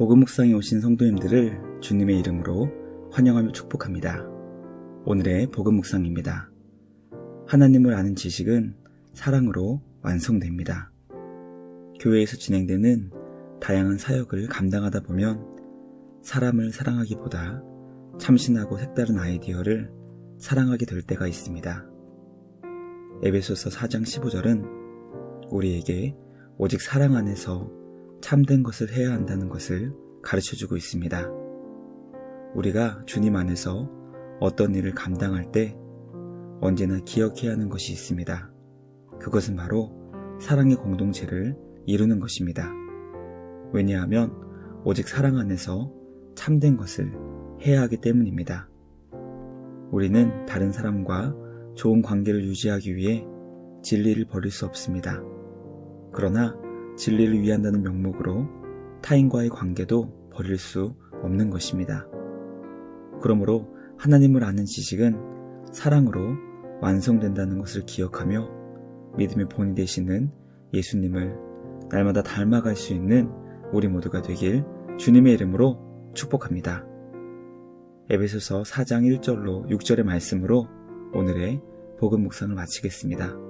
복음 묵상에 오신 성도님들을 주님의 이름으로 환영하며 축복합니다. 오늘의 복음 묵상입니다. 하나님을 아는 지식은 사랑으로 완성됩니다. 교회에서 진행되는 다양한 사역을 감당하다 보면 사람을 사랑하기보다 참신하고 색다른 아이디어를 사랑하게 될 때가 있습니다. 에베소서 4장 15절은 우리에게 오직 사랑 안에서 참된 것을 해야 한다는 것을 가르쳐 주고 있습니다. 우리가 주님 안에서 어떤 일을 감당할 때 언제나 기억해야 하는 것이 있습니다. 그것은 바로 사랑의 공동체를 이루는 것입니다. 왜냐하면 오직 사랑 안에서 참된 것을 해야 하기 때문입니다. 우리는 다른 사람과 좋은 관계를 유지하기 위해 진리를 버릴 수 없습니다. 그러나 진리를 위한다는 명목으로 타인과의 관계도 버릴 수 없는 것입니다. 그러므로 하나님을 아는 지식은 사랑으로 완성된다는 것을 기억하며 믿음의 본이 되시는 예수님을 날마다 닮아갈 수 있는 우리 모두가 되길 주님의 이름으로 축복합니다. 에베소서 4장 1절로 6절의 말씀으로 오늘의 복음 묵상을 마치겠습니다.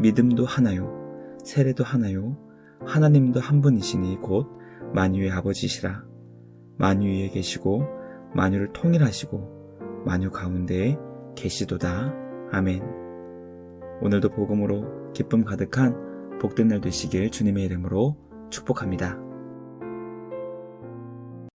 믿음도 하나요 세례도 하나요 하나님도 한 분이시니 곧 만유의 아버지시라. 만유 위에 계시고 만유를 통일하시고 만유 가운데에 계시도다. 아멘. 오늘도 복음으로 기쁨 가득한 복된 날 되시길 주님의 이름으로 축복합니다.